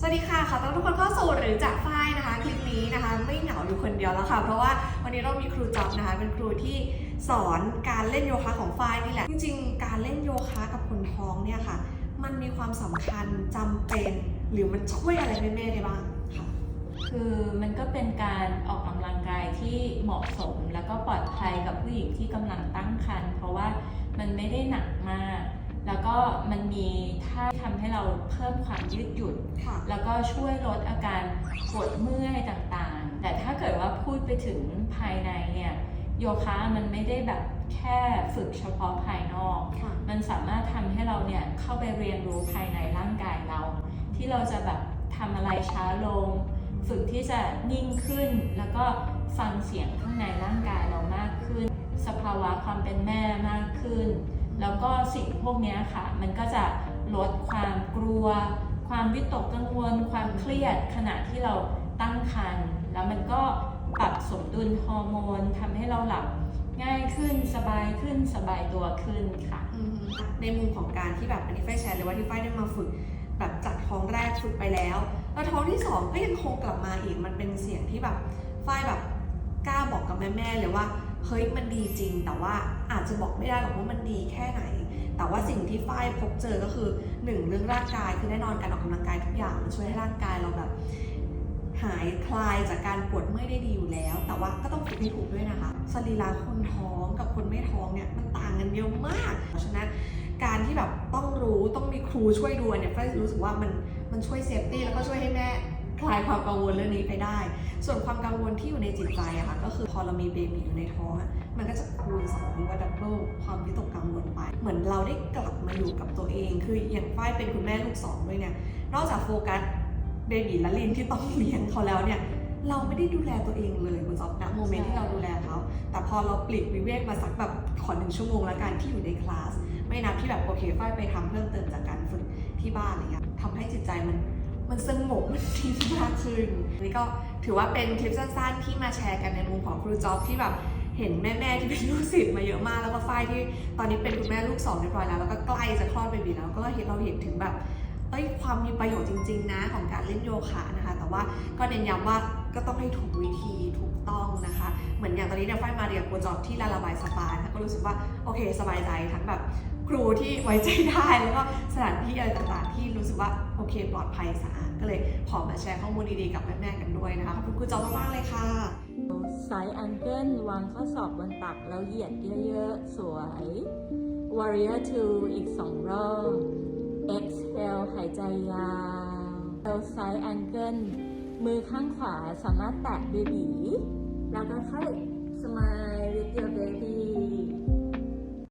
สวัสดีค่ะ ขอต้อนรับทุกคนเข้าสู่หรือจากฝ้ายนะคะ คลิปนี้นะคะไม่เหงาอยู่คนเดียวแล้วค่ะ เพราะว่าวันนี้เรามีครูจอบนะคะ เป็นครูที่สอนการเล่นโยคะของฝ้ายนี่แหละ จริงๆ การเล่นโยคะกับคนท้องเนี่ยค่ะ มันมีความสำคัญจำเป็นหรือมันช่วยอะไรแม่ๆได้บ้างค่ะ คือมันก็เป็นการออกกำลังกายที่เหมาะสมแล้วก็ปลอดภัยกับผู้หญิงที่กำลังตั้งครรภ์เพราะว่ามันไม่ได้หนัก แล้วก็มันมีท่าทำให้เราเพิ่มความยืดหยุ่น ค่ะ แล้วก็ช่วยลดอาการปวดเมื่อยต่างๆ แต่ถ้าเกิดว่าพูดไปถึงภายในเนี่ยโยคะมันไม่ได้แบบแค่ฝึกเฉพาะภายนอก ค่ะ มันสามารถทำให้เราเนี่ยเข้าไปเรียนรู้ภายในร่างกายเรา ที่เราจะแบบทำอะไรช้าลง ฝึกที่จะนิ่งขึ้น แล้วก็ฟังเสียงข้างในร่างกายเรามากขึ้น สภาวะความเป็นแม่มากขึ้น แล้วก็สิ่งพวกนี้ค่ะ มันก็จะลดความกลัว ความวิตกกังวล ความเครียดขณะที่เราตั้งครรภ์แล้วมันก็ปรับสมดุลฮอร์โมนทำให้เราหลับง่ายขึ้นสบายขึ้นสบายตัวขึ้นค่ะ ในมุมของการที่แบบอันนี้ฝ้ายแชร์เลยว่าที่ฝ้ายได้มาฝึกแบบจากท้องแรกฝึกไปแล้ว แล้วท้องที่สองก็ยังคงกลับมาอีกมันเป็นเสียงที่แบบฝ้ายแบบ กล้าบอกกับแม่ๆเลยว่าเฮ้ยมันดีจริง แต่ว่าอาจจะบอกไม่ได้หรอกว่ามันดีแค่ไหน แต่ว่าสิ่งที่ฝ้ายพบเจอก็คือหนึ่งเรื่องร่างกายคือแน่นอนการออกกำลังกายทุกอย่างมันช่วยให้ร่างกายเราแบบหายคลายจากการปวดเมื่อยได้ดีอยู่แล้ว แต่ว่าก็ต้องฝึกให้ถูกด้วยนะคะสรีระคนท้องกับคนไม่ท้องเนี่ยมันต่างกันเยอะมาก เพราะฉะนั้นการที่แบบต้องรู้ต้องมีครูช่วยดูเนี่ยฝ้ายรู้สึกว่ามันมันช่วยเซฟตี้แล้วก็ช่วยให้แม่ายความกังวลเรื่องนี้ไปได้ ส่วนความกังวลที่อยู่ในจิตใจอะค่ะก็คือพอเรามีเบบีอยู่ในท้องอะมันก็จะคูณสองหรือว่าดับเบิลความวิตกกังวลไป เหมือนเราได้กลับมาอยู่กับตัวเอง คืออย่างฝ้ายเป็นคุณแม่ลูกสองด้วยเนี่ยนอกจากโฟกัสเบบีและลินที่ต้องเลี้ยงเขาแล้วเนี่ยเราไม่ได้ดูแลตัวเองเลยคุณจ๊อบนะโมเมนต์ที่เราดูแลเขา แต่พอเราปลีกวิเวกมาสักแบบขอหนึ่งชั่วโมงแล้วกันที่อยู่ในคลาส ไม่นับที่แบบโอเคฝ้ายไปทำเพิ่มเติมจากการฝึกที่บ้านอะไรเงี้ยทำให้จิตใจมัน มันสงบมันดีมากขึ้นนี่ก็ถือว่าเป็นคลิปสั้นๆ ที่มาแชร์กันในมุมของครูจ๊อบที่แบบเห็นแม่ๆที่เป็นลูกศิษย์มาเยอะมากแล้วก็ฝ้ายที่ตอนนี้เป็นคุณแม่ลูกสองเรียบร้อยแล้วแล้วก็ใกล้จะคลอดเบบีแล้วก็เห็นเราเห็นถึงแบบเอ้ยความมีประโยชน์จริง ๆ นะของการเล่นโยคะนะคะ แต่ว่าก็เน้นย้ำว่าก็ต้องให้ถูกวิธีถูก เหมือนอย่างตอนนี้เนี่ยฝ้ายมาเรียนโปรจอบที่ลาลาบายสปานะก็รู้สึกว่าโอเคสบายใจทั้งแบบครูที่ไว้ใจได้แล้วก็สถานที่อะไรต่างๆ ที่รู้สึกว่าโอเคปลอดภัยสะอาดก็เลยขอมาแชร์ข้อมูลดีๆกับแม่ๆกันด้วยนะคะขอบคุณครูจอบมากๆเลยค่ะไซส์อันเกิลวางข้อศอกบนตักแล้วเหยียดเยอะๆ สวย Warrior 2 อีกสองรอบ Exhale หายใจยาวแล้วไซส์อันเกิลมือข้างขวาสามารถแตะเบบี แล้วก็เข้า smile with your baby